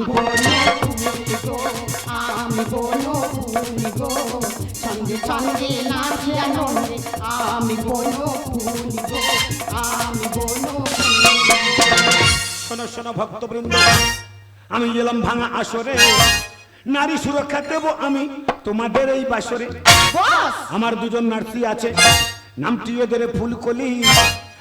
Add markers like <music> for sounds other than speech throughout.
আমি বনো ফুল গো আমি বনো ফুল গো সঙ্গে সঙ্গে নাচি আনন্দে আমি বনো ফুল গো আমি বনো শোনো শোনো ভক্তবৃন্দ আমি এলাম ভাঙা আসরে। নারী সুরক্ষা দেব আমি তোমাদের এই বাসরে। আমার দুজন নার্সি আছে নামটি ওদের ফুলকলি।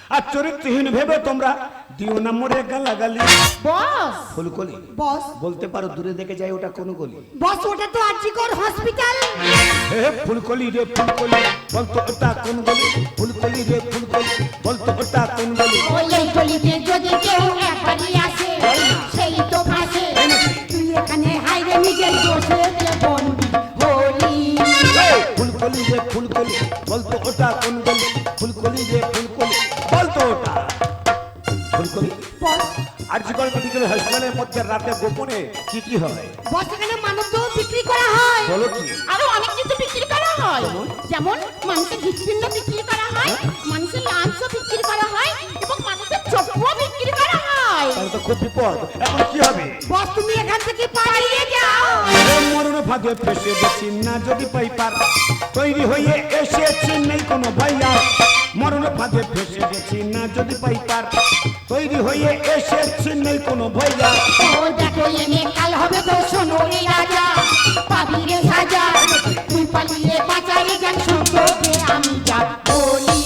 আর চরিত্রহীন ভেবে তোমরা দিও নম্বরে গালাগালি। বস। ফুলকলি বস। বলতে পারো দূরে দেখে যায় ওটা কোন গলি বস ওটা তো আজিকর হসপিটাল হে ফুলকলি রে ফুলকলি বলতো ওটা কোন গলি? ফুলকলি রে রাতে গোপনে কি কি হয়। বর্ষাকালে মানব দেহ বিক্রি করা হয়। বলো কি? আরও অনেক কিছু বিক্রি করা হয়। যেমন মানুষের হৃৎপিণ্ড বিক্রি করা হয় মানুষের লাঞ্চও বিক্রি করা হয় এবং মানুষের চক্ষুও বিক্রি করা হয়। তাহলে তো খুব বিপদ। এখন কি হবে? বস তুমি এখান থেকে পালিয়ে মরণ ফাঁদে ফেসে গেছি না যদি পাই পার তৈরি হয়ে এসেছি নেই কোনো ভাইয়া মরণ ফাঁদে ফেসে গেছি না যদি পাই পার তৈরি হয়ে এসেছি নেই কোনো ভাইয়া ও দেখো এনে কাল হবে তো শোনো রে রাজা। পাবি রে সাজা তুই পালিয়ে বাঁচারে যান সত্যকে আমি যা বলি।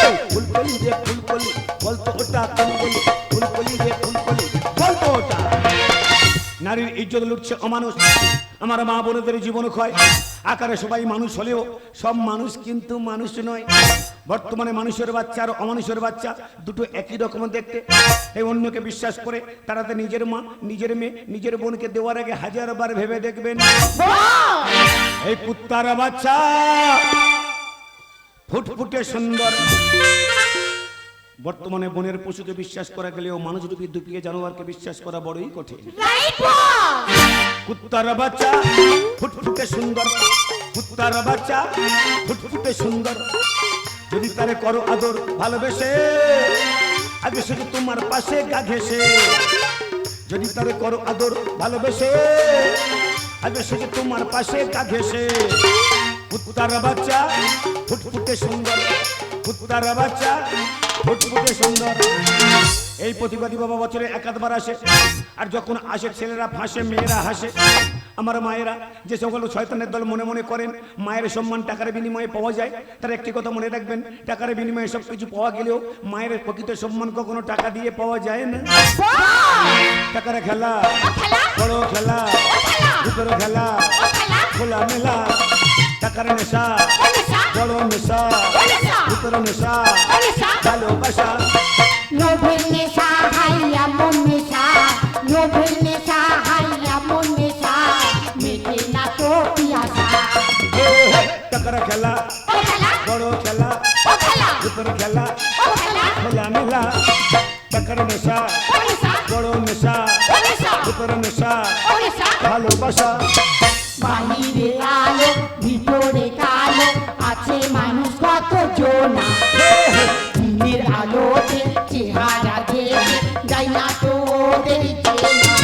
এই ফুলকলি রে ফুলকলি বলতো ওটা কোন বলি? নারীর ইজ্জত লুটছে অমানুষ। আমার মা বোনদের জীবন ক্ষয়। আকারে সবাই মানুষ হলেও সব মানুষ কিন্তু মানুষ নয়। বর্তমানে মানুষের বাচ্চা আর অমানুষের বাচ্চা দুটো একই রকম দেখতে। এই অন্যকে বিশ্বাস করে তারা তো নিজের মা, নিজের মেয়ে, নিজের বোনকে দেওয়ার আগে হাজার বার ভেবে দেখবেন। এই কুত্তার বাচ্চা ফুটফুটে সুন্দর। বর্তমানে বনের পশুকে বিশ্বাস করা গেলেও মানুষ রূপী দুপিয়ে জানোয়ারকে বিশ্বাস করা বড়ই কঠিন। কুত্তার বাচ্চা ফুটফুটে সুন্দর। কুত্তার বাচ্চা ফুটফুটে সুন্দর। যদি তারে করো আদর ভালোবেসে আগে শুধু তোমার পাশে গা ঘেসে যদি তারে করো আদর ভালোবেসে আগে শুধু তোমার পাশে গা ঘেসে কুত্তার বাচ্চা ফুটফুটে সুন্দর। কুত্তার বাচ্চা ফুটফুটে এই প্রতিবাদী বাবা বছরে একাধবার আসে। আর যখন আসে, ছেলেরা ফাঁসে, মেয়েরা হাসে। আমার মায়েরা যে সকল শয়তানের দল মনে মনে করেন, মায়ের সম্মান টাকার বিনিময়ে পাওয়া যায়, তার একটি কথা মনে রাখবেন, টাকার বিনিময়ে সব কিছু পাওয়া গেলেও মায়ের প্রকৃত সম্মান কখনো টাকা দিয়ে পাওয়া যায় না। টাকার খেলা, বড় খেলা ভিতর খেলা খোলা মেলা টাকার নেশা, বড় নেশা ভিতর নেশা ভালোবাসা। লোভের নেশা হাইয়া মন নেশা লোভের নেশা হাইয়া মন নেশা মেটে না তো পিয়াসা টাকার খেলা। বড় খেলা। ও খেলা? খেলা। মেলা। টাকার নেশা। বড় নেশা। ও নেশা? ভালোবাসা। বাহিরে আলো ভিতরে কালো। আছে মানুষ কত জোনা। দিনের আলোতে চেহারা দেখে যাই না তো ওদের চেনা।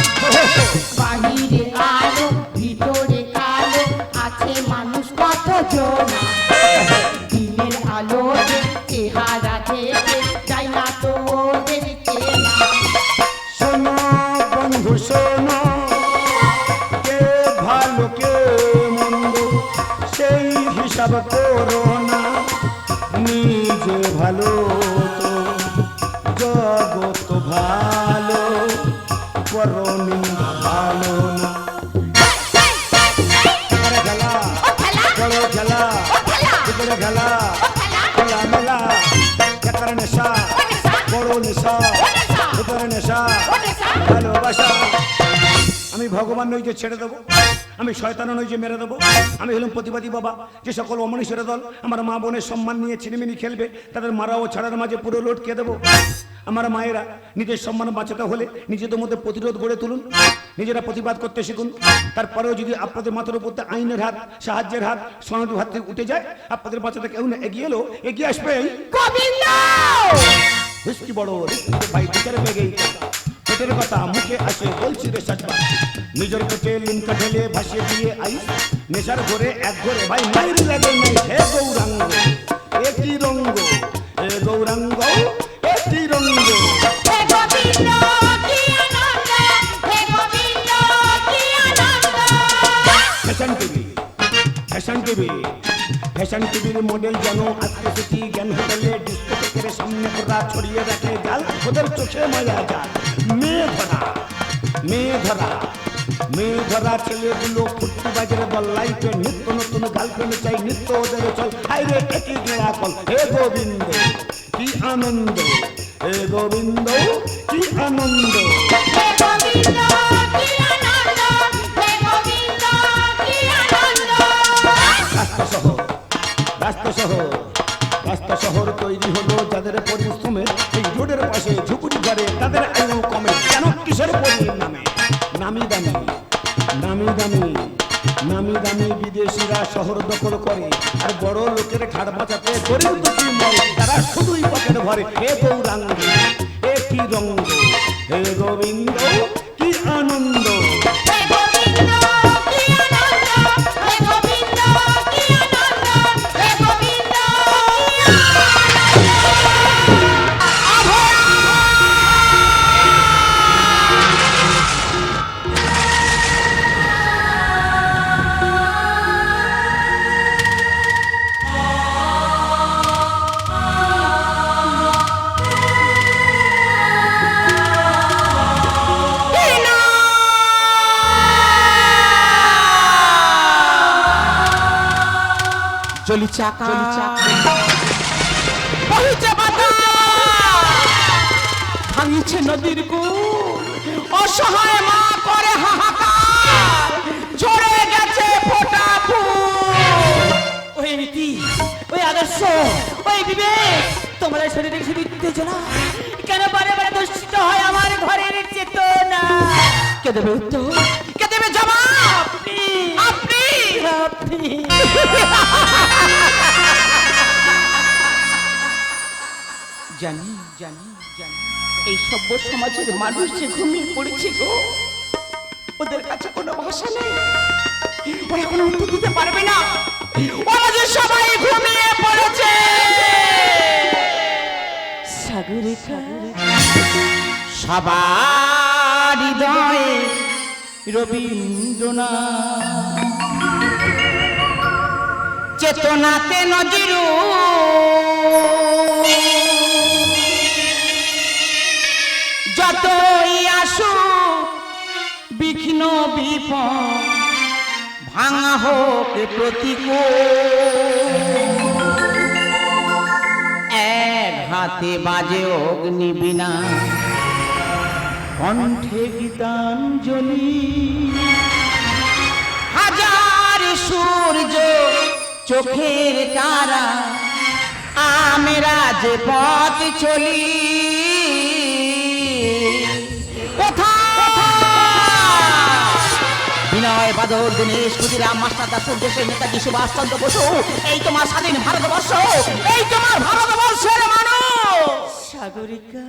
বাহিরে আলো, ভিতরে কালো, আছে মানুষ কত জোনা। দিনের আলোতে চেহারা দেখে যাই না তো ওদের চেনা। শোনো বন্ধু, শোনো। ভালো, কে মন্দ, সেই নিজে ভালো তো জগত ভালো পরনিন্দা ভালো খেলা খেলা খেলা খেলা মেলা টাকার নেশা বড় নেশা ভিতরে নেশা। ভালোবাসা। আমি ভগবান নই যে ছেড়ে দেবো। আমি শয়তানও নই যে মেরে দেবো। আমি হলাম প্রতিবাদী বাবা। যে সকল অমনীষের দল আমার মা বোনের সম্মান নিয়ে ছিনিমিনি খেলবে তাদের মারা ও ছাড়ার মাঝে পুরো লটকে দেবো। আমার মায়েরা নিজের সম্মান বাঁচাতে হলে নিজেদের মধ্যে প্রতিরোধ গড়ে তুলুন নিজেরা প্রতিবাদ করতে শিখুন। তারপরেও যদি আপনাদের মাথার উপর আইনের হাত সাহায্যের হাত সনদ হাত থেকে উঠে যায় আপনাদের বাঁচাতে কেউ না এগিয়ে এলো এগিয়ে আসবে বড় ভাই টিচার পেটের কথা মুখে আসে বলছি রে সাজবা নিজের পেটে লিমকা ঢেলে ভাসিয়ে দিয়ে আই নেশার ঘরে এক ঘরে ভাই মাইর লাগে নাই। হে গৌরাঙ্গ এ কি রঙ্গ? এ গৌরাঙ্গ এ কি রঙ্গ? হে গোবিন্দ হে Fashion TV Fashion TV Fashion টিভির মডেল যেন আজকে সিটি জ্ঞান হোটেলে ডিস্কোটেকের সামনে ওরা ছড়িয়ে রাখে জাল, ওদের চোখে মজা যায় মেয়ে ধরা মেয়ে ধরা মেয়ে ধরা ছেলেগুলো ফুটকি বাজারে বল লাইফে নিত্য নতুন গার্লফ্রেন্ড চাই, নিত্য ওদের চল। হাই রে একই গেড়া কল? হে গোবিন্দ, কি আনন্দ? হে গোবিন্দ, কি আনন্দ? গোবিন্দ চাকা। ভাঙিছে নদীর কুল। অসহায় মা করে হাহাকার। ঝরে গেছে ফোটা ওই নীতি ওই আদর্শ ওই বিবেক। তোমাদের শরীরে শুধু উত্তেজনা। কেন বারে বারে দূষিত হয় আমার ঘরের চেতনা? কে দেবে উত্তর? কে দেবে জবাব? আপনি। আপনি। <laughs> জানি জানি জানি। এই সভ্য সমাজের মানুষ যে ঘুমিয়ে পড়েছে গো ওদের কাছে কোনো ভাষা নেই। ওরা কোনো উত্তর দিতে পারবে না। ওরা যে সবাই ঘুমিয়ে পড়েছে। সাগরিকা সবার হৃদয়ে রবীন্দ্রনাথ। চেতনাতে নজিরু। যতই আসু বিঘ্ন বিপদ ভাঙা হোক প্রতিকূল এক হাতে বাজে অগ্নিবীণা কণ্ঠে গীতাঞ্জলি। হাজার সূর্য চোখের তারা, আমরা যে পথ চলি। বিনয় বাদল দিনেশ ক্ষুদিরাম মাস্টার দেশের নেতাজি সুভাষচন্দ্র বসু এই তোমার স্বাধীন ভারতবর্ষ এই তোমার ভারতবর্ষের মানুষ। সাগরিকা।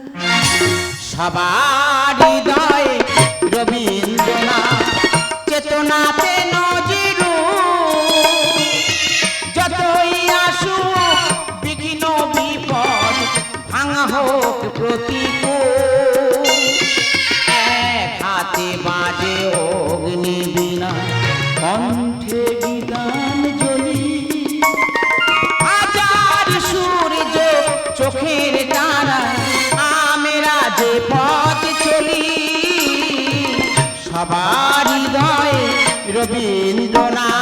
সবার হৃদয় রবীন্দ্রনাথ চেতনাতে সবার হৃদয়ে রবীন্দ্রনাথ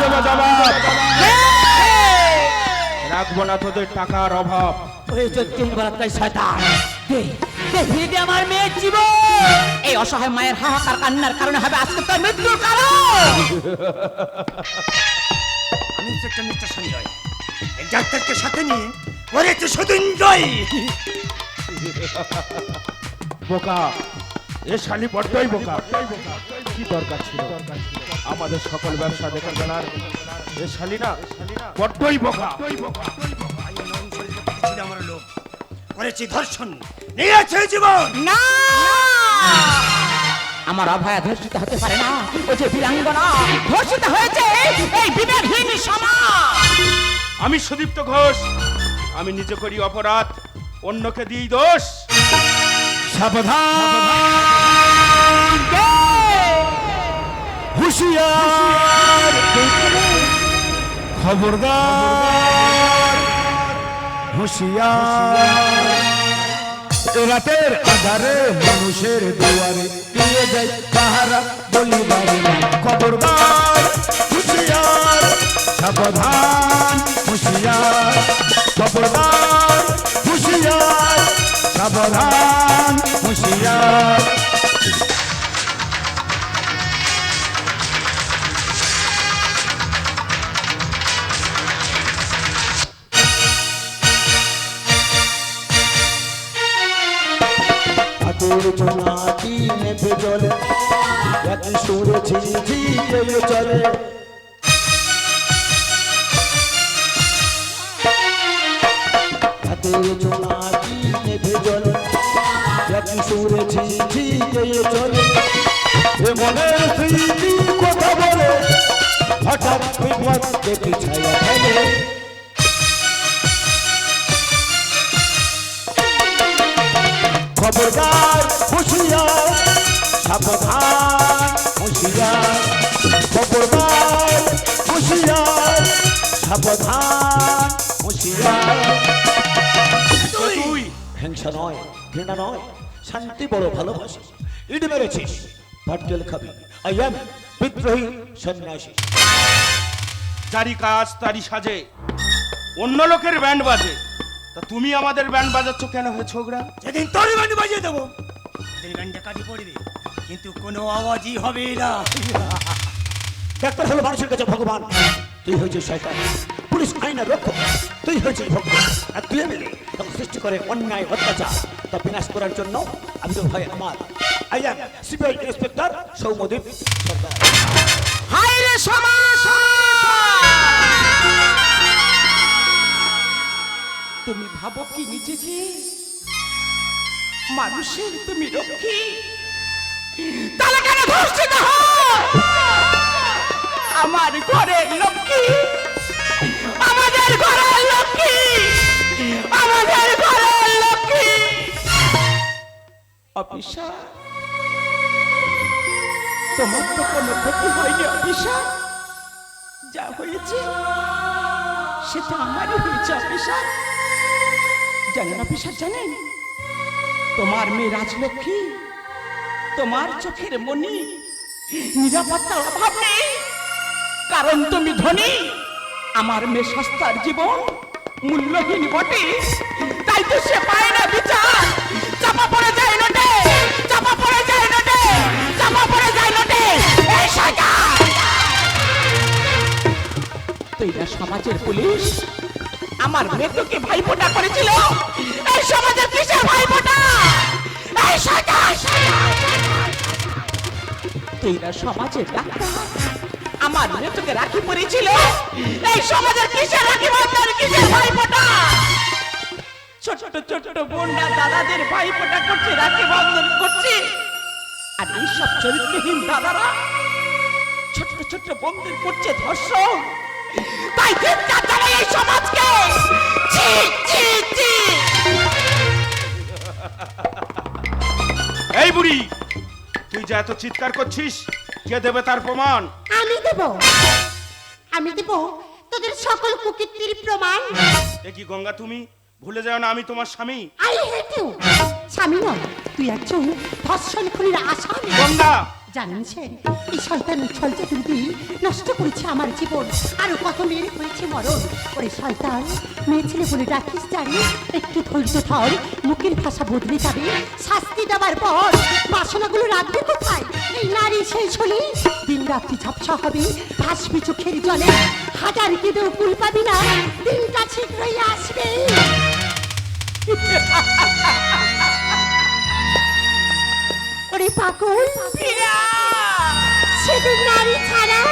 দেবো জবাব রাখব না তোদের টাকার অভাব। ওই শয়তান। দে আমার মেয়ের জীবন। এই অসহায় মায়ের হাহাকার কান্নার কারণে হবে আজকে তোর মৃত্যুর কারণ। আমি ইন্সপেক্টর মিস্টার সঞ্জয়। এই ডাক্তারকে সাথে নিয়ে করেছে শুধু এনজয় বোকা এ শালি বড্ডই বোকা। কি দরকার ছিল? আমাদের সকল ব্যবসা দেখা জানার এ শালি না বড্ডই বোকা। আমার লোক করেছি ধর্ষণ নিয়েছে জীবন। না! আমার অভয়া ধর্ষিত হতে পারে না ও যে বীরাঙ্গনা ধর্ষিত হয়েছে এই বিবেকহীন সমাজ। আমি সুদীপ্ত ঘোষ আমি নিজে করি অপরাধ অন্যকে দিই দোষ। সাবধান। হুশিয়ার খবরদার হুশিয়ার রাতের আধারে মানুষের দুয়ারে দিয়ে যায় পাহারা বলিবারে খবরদার হুশিয়ার সাবধান সুরে ঝিঝি গেয়ে চলে। হাতের জোনাকি নেভে জলে? একই সুরে ঝিঝি চলে। খবরদার হুশিয়ার সাবধান। হুশিয়ার খবরদার হুশিয়ার সাবধান হুশিয়ার। তুই। হিংসা নয় ঘৃণা নয় শান্তি বড় ভালোবাসি ইট মেরেছিস ভাটকেল খাবি। আই এম বিদ্রোহী সন্ন্যাসী। যারি কাজ তারি সাজে। অন্য লোকের ব্যান্ড বাজে। তা তুমি আমাদের ব্যান্ড বাজাচ্ছ কেন হে ছোকরা যেদিন তোর গান বাজিয়ে দেবো। সেদিন গানটা কাটি পড়বে কিন্তু কোনো আওয়াজই হবে না। ডাক্তার হলো মানুষের কাছে ভগবান। তুই হয়েছিস শয়তান। পুলিশ আইনের রক্ষক। তুই হয়েছিস ভগবান। আর তুই মিলে তখন সৃষ্টি করে অন্যায় অত্যাচার। তা বিনাশ করার জন্য আমি তো ভয় আমার। I am CBI inspector Soumadip Sarkar. হায় রে সমাজ! তুমি ভাবো কি নিজেকে? মানুষের তুমি রক্ষী? তাহলে কেন ধর্ষিত আমার ঘরের লক্ষ্মী। আমাদের ঘরের লক্ষ্মী। আমাদের ঘরের লক্ষ্মী। অফিসা তোমার তো কোনো ক্ষতি হয়নি অফিসা যা হয়েছে, সেটা আমারই হয়েছে, অফিসার। জানেন অফিসার জানেন, তোমার মেয়ে রাজলক্ষ্মী তোমার চোখের মনি। নিরাপত্তার অভাব নেই। কারণ তুমি ধনী। আমার মেয়ে সস্তার জীবন মূল্যহীন বটে। তাই তো সে পায় না বিচার। চাপা পড়ে যায় নোটে। চাপা পড়ে যায় নোটে। চাপা পড়ে যায় নোটে। এই সরকার তুই না সমাজের পুলিশ আমার মৃত্যুকে ভাইফোঁটা করেছিল। এই সমাজের তুই সমাজের ডাক্তার আমার মৃত্যুকে রাখি পড়েছিল? এই সমাজের কিসের রাখি বন্ধন কিসের ভাইফোঁটা? ছোট ছোট বোনরা দাদাদের ভাইফোঁটা করছে, রাখি বন্ধন করছে। আর এইসব চরিত্রহীন দাদারা ছোট ছোট বোনদের করছে, ধর্ষণ। তাই চিৎকার জানাই এই সমাজকে। ছি। এই বুড়ি তুই যে এত চিৎকার করছিস কে দেবে তার প্রমাণ? আমি দেব। আমি দেব তোদের সকল কুকীর্তির প্রমাণ। এ কি গঙ্গা তুমি? ভুলে যাও না আমি তোমার স্বামী। আই হেট ইউ স্বামী নয় তুই একজন ধর্ষণ খুনির আসামি। গঙ্গা! জানেন সে এই শয়তান ছল চতুর্দি নষ্ট করেছে আমার জীবন। আরও কত মেয়ের হয়েছে মরণ। ওরে শয়তান, মেয়ে ছেলে বলে ডাকিস জানি, একটু ধৈর্য ধর, মুখের ভাষা বদলে যাবে। শাস্তি দেওয়ার পর বাসনাগুলো রাখবে কোথায়? এই নারী সেই ছলি দিন রাত্রি ঝাপসা হবে, ভাসবি চোখের জলে। হাজার কেঁদেও কুল পাবি না, দিনটা শীঘ্রই আসবে। <laughs> ওরে পাগল? সেদিন নারী ছাড়া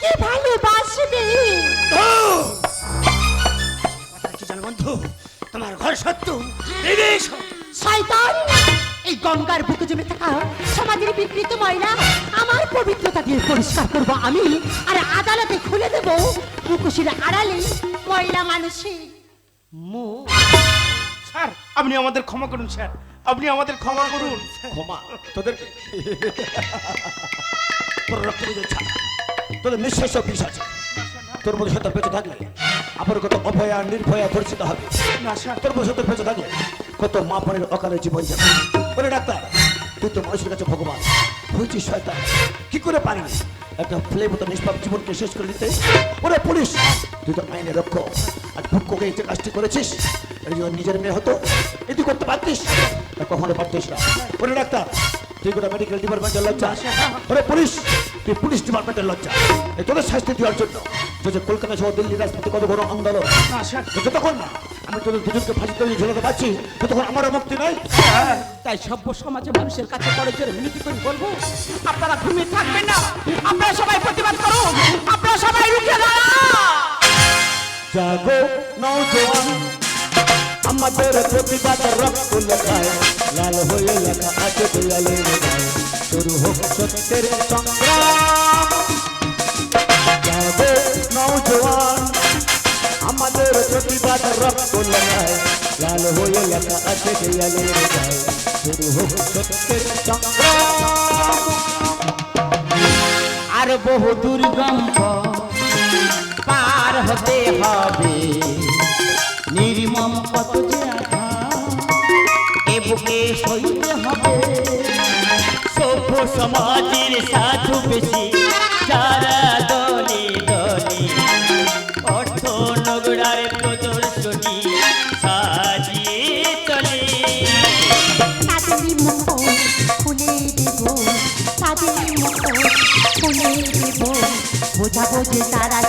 কে ভালোবাসবে? বন্ধু? তোমার ঘর সত্য শয়তান! এই গঙ্গার বুকে জমে থাকা সমাজের বিকৃত ময়লা আমার পবিত্রতা দিয়ে পরিষ্কার করব আমি আর আদালতে খুলে দেব মুখোশের আড়ালে ময়লা মানুষের মুখ। স্যার আপনি আমাদের ক্ষমা করুন স্যার। আপনি আমাদের ক্ষমা করুন। ক্ষমা? তোদের তোর রক্ত তোদের নিঃশ্বাস বিষ আছে। তোর মধ্যে সত্য বেঁচে থাকলে আবার কত অভয়া নির্ভয়া পরিচিত হবে। তোর মধ্যে সত্য বেঁচে থাকলে কত মা বোনের অকালে জীবন যাবে। ওরে ডাক্তার তুই তো মানুষের কাছে ভগবান। হয়েছিস শয়তান। কি করে পারিস একটা ফ্লেম মতো নিষ্পাপ জীবনকে শেষ করে দিতে। ওরে পুলিশ তুই তো আইনে রক্ষক। আর ভুক্ককে এই যে কাজটি করেছিস নিজের মেয়ে হতো এ তুই করতে পারতিস? কখনো পারতিস না। ওরে ডাক্তার তুই গোটা মেডিকেল ডিপার্টমেন্টের লজ্জা। ওরে পুলিশ তুই পুলিশ ডিপার্টমেন্টের লজ্জা। এই তোদের শাস্তি দেওয়ার জন্য যে কলকাতা সহ দিল্লি রাজপথে কত বড় আন্দোলন যতক্ষণ না আমি তোদের দুজনকে ফাঁসিতে ঝুলাতে পারছি ততক্ষণ আমারও মুক্তি নাই। তাই সভ্য সমাজে মানুষের কাছে করে জোরে মিনতি করে বলব আপনারা ঘুমিয়ে থাকবেন না। আপনারা সবাই প্রতিবাদ করুন। আপনারা সবাই রুখে দাঁড়ান। জাগো নৌজওয়ান আমাদের প্রতিবাদ রক্ত লেখায়। লাল হয়ে লেখা আছে দেয়ালের গায়ে। শুরু হোক সত্যের সংগ্রাম। নৌজওয়ান আমাদের প্রতিবাদ রক্ত লেখায়। লাল হয়ে লেখা আছে দেয়ালের গায়ে। শুরু হোক সত্যের সংগ্রাম। আর বহু দুর্গম পার হতে হবে। নির্মম কত যে এ বুকে সইতে হবে। সভ্য সমাজের সাধু বেশি, যারা দলে দলে অর্থ নগরার প্রদর্শনী সাজিয়ে চলে। তাদের মুখ খুলে দেব, তাদের মুখ খুলে দেব। বোঝাবো যে তারা